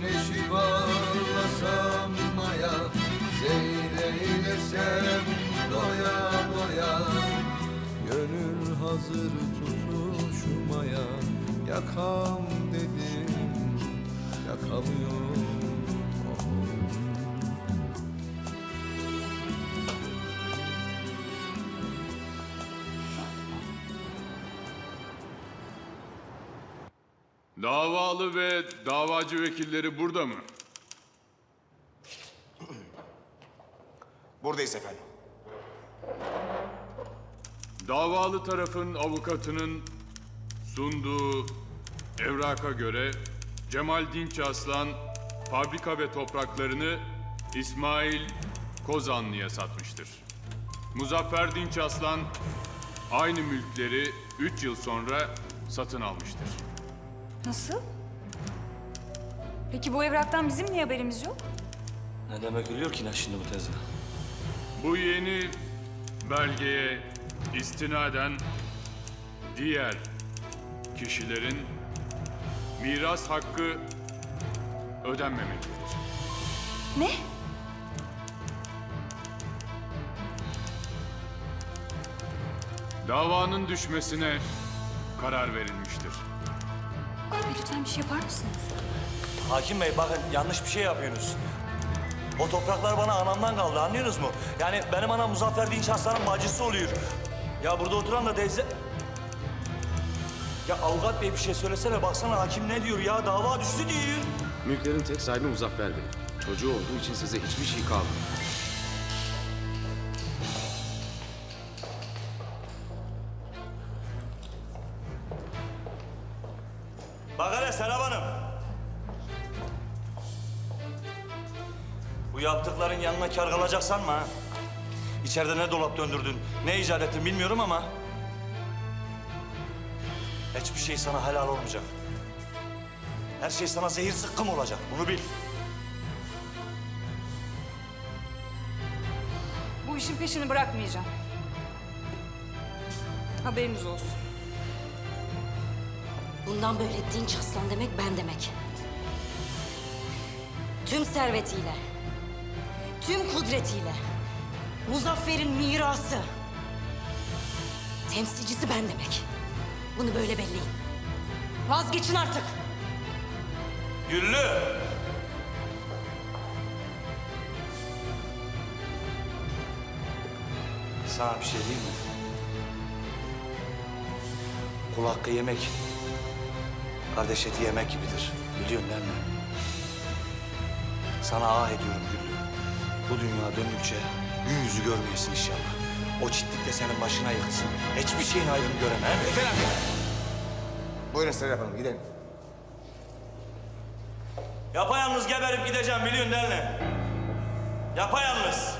Güneşi bağlasam maya Seyreylesem doya doya. Gönül hazır tutuşmaya Yakam dedim Yakamıyorum Davalı ve davacı vekilleri burada mı? Buradayız efendim. Davalı tarafın avukatının sunduğu evraka göre Cemal Dinç Aslan fabrika ve topraklarını İsmail Kozanlı'ya satmıştır. Muzaffer Dinç Aslan aynı mülkleri 3 yıl sonra satın almıştır. Nasıl? Peki bu evraktan bizim niye haberimiz yok? Ne demek gülüyor ki şimdi bu teyze? Bu yeni belgeye istinaden diğer kişilerin miras hakkı ödenmemektedir. Ne? Davanın düşmesine karar verilmiştir. Lütfen bir şey yapar mısınız? Hakim Bey bakın yanlış bir şey yapıyorsunuz. O topraklar bana anamdan kaldı anlıyorsunuz mu? Yani benim anam Muzaffer Dinç Aslan'ın bacısı oluyor. Ya burada oturan da teyze... Ya avukat bey bir şey söylesene baksana hakim ne diyor ya dava düştü diyor. Mülklerin tek sahibi Muzaffer Bey. Çocuğu olduğu için size hiçbir şey kalmıyor. Yanına kar kalacak sanma ha. İçeride ne dolap döndürdün, ne icat ettin bilmiyorum ama... Hiçbir şey sana helal olmayacak. Her şey sana zehir zıkkım olacak, bunu bil. Bu işin peşini bırakmayacağım. Haberiniz olsun. Bundan böyle dinç aslan demek ben demek. Tüm servetiyle, tüm kudretiyle, Muzaffer'in mirası. Temsilcisi ben demek. Bunu böyle belleyin. Vazgeçin artık. Güllü! Sana bir şey diyeyim mi? Kul hakkı yemek, kardeş eti yemek gibidir. Biliyorsun değil mi? Sana ah ediyorum Güllü. Bu dünya döndükçe gün yüzü görmeyesin inşallah. O çitlik de senin başına yıksın. Hiçbir şeyin ayrını göremem. Efendim. Buyurun Serap Hanım gidelim. Yapayalnız geberip gideceğim biliyorsun değil mi? Yapayalnız.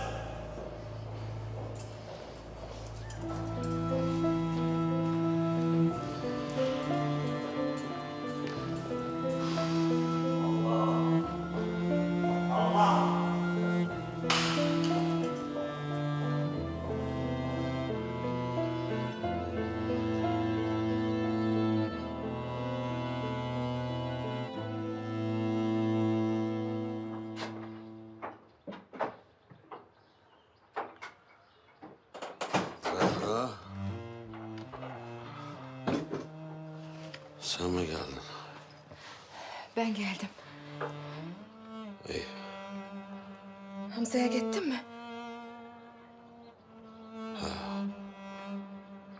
Sen mi geldin? Ben geldim. İyi. Hamza'ya gittin mi?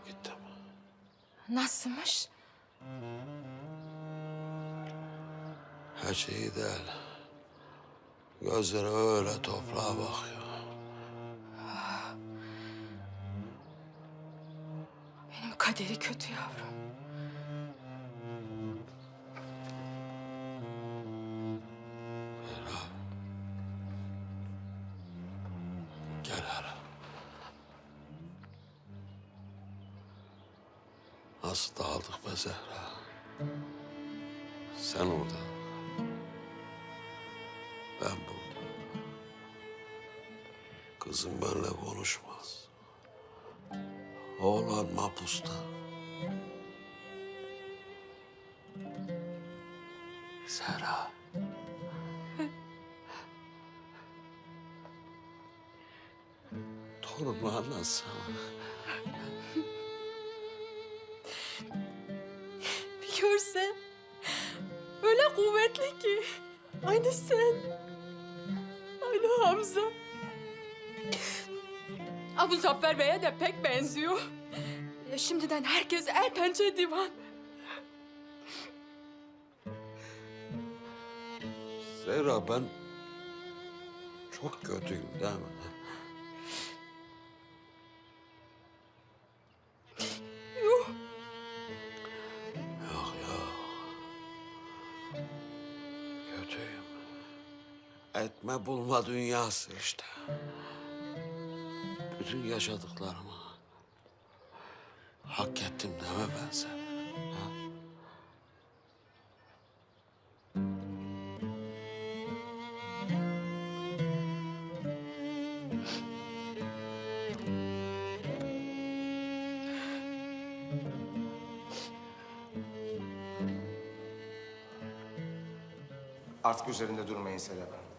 Gittim. Nasılmış? Her şey iyi değil. Gözleri öyle toprağa bakıyor. Benim kaderi kötü yavrum. az dağıldık be Zehra. Sen orada. Ben burada. Kızım benimle konuşmaz. Oğlan mapusta. Zehra. Torunlarla sana. Görsen. Öyle kuvvetli ki. Aynı sen. Aynı Hamza. Abu Zafer Bey'e de pek benziyor. Ya şimdiden herkes el pençe divan. Zehra ben çok kötüyüm değil mi? Etme bulma dünyası işte. Bütün yaşadıklarımı hak ettim deme ben sen. Artık üzerinde durmayın Hanım.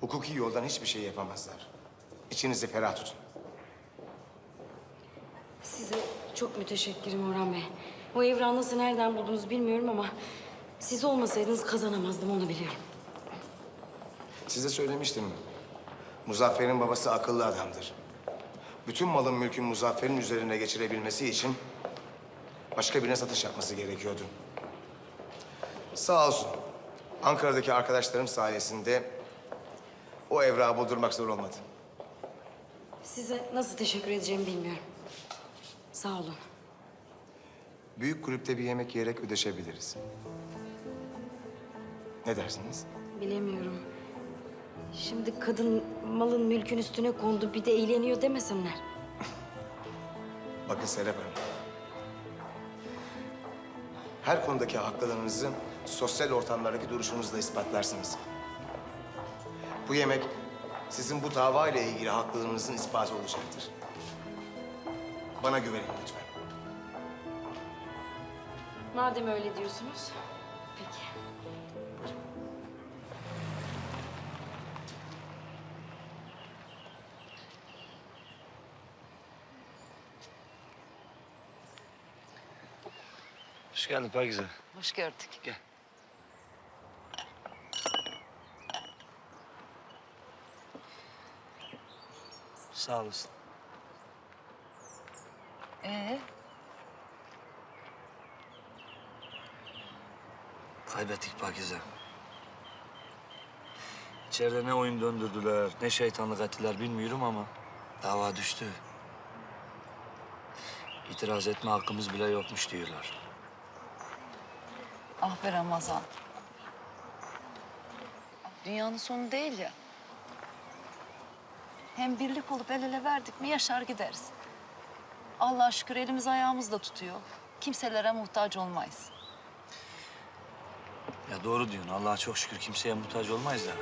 Hukuki yoldan hiçbir şey yapamazlar. İçinizi ferah tutun. Size çok müteşekkirim Orhan Bey. O evrağı nasıl nereden buldunuz bilmiyorum ama... ...siz olmasaydınız kazanamazdım onu biliyorum. Size söylemiştim. Muzaffer'in babası akıllı adamdır. Bütün malın mülkün Muzaffer'in üzerine geçirebilmesi için... ...başka birine satış yapması gerekiyordu. Sağ olsun. Ankara'daki arkadaşlarım sayesinde... ...o evrağı buldurmak zor olmadı. Size nasıl teşekkür edeceğimi bilmiyorum. Sağ olun. Büyük kulüpte bir yemek yiyerek ödeşebiliriz. Ne dersiniz? Bilemiyorum. Şimdi kadın malın mülkün üstüne kondu bir de eğleniyor demesinler. Bakın Serap Hanım. Her konudaki haklılığınızı sosyal ortamlardaki duruşunuzla ispatlarsınız. Bu yemek sizin bu dava ile ilgili haklılığınızın ispatı olacaktır. Bana güvenin lütfen. Madem öyle diyorsunuz. Peki. Hoş geldin Pakize. Hoş gördük. Gel. Sağ olasın. Ee? Kaybettik Pakize. İçeride ne oyun döndürdüler, ne şeytanlık ettiler bilmiyorum ama dava düştü. İtiraz etme hakkımız bile yokmuş diyorlar. Ah be Ramazan. Dünyanın sonu değil ya. Hem birlik olup el ele verdik mi yaşar gideriz. Allah'a şükür elimiz ayağımız da tutuyor. Kimselere muhtaç olmayız. Ya doğru diyorsun. Allah'a çok şükür kimseye muhtaç olmayız da.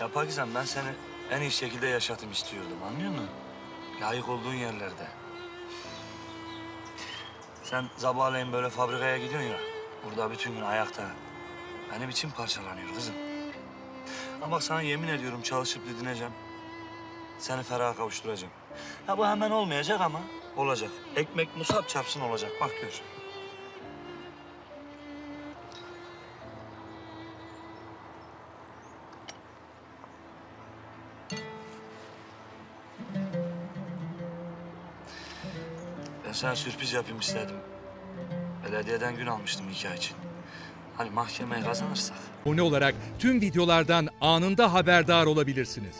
Ya Pakizem ben seni en iyi şekilde yaşatım istiyordum. Anlıyor musun? Layık olduğun yerlerde. Sen sabahleyin böyle fabrikaya gidiyorsun ya. Burada bütün gün ayakta. Benim için parçalanıyor kızım. Ama sana yemin ediyorum çalışıp didineceğim. Seni feraha kavuşturacağım. Ya bu hemen olmayacak ama olacak. Ekmek musab çarpsın olacak. Bak gör. Ben sana sürpriz yapayım istedim. Belediyeden gün almıştım nikah için. Hani mahkemeyi kazanırsak. abone olarak tüm videolardan anında haberdar olabilirsiniz.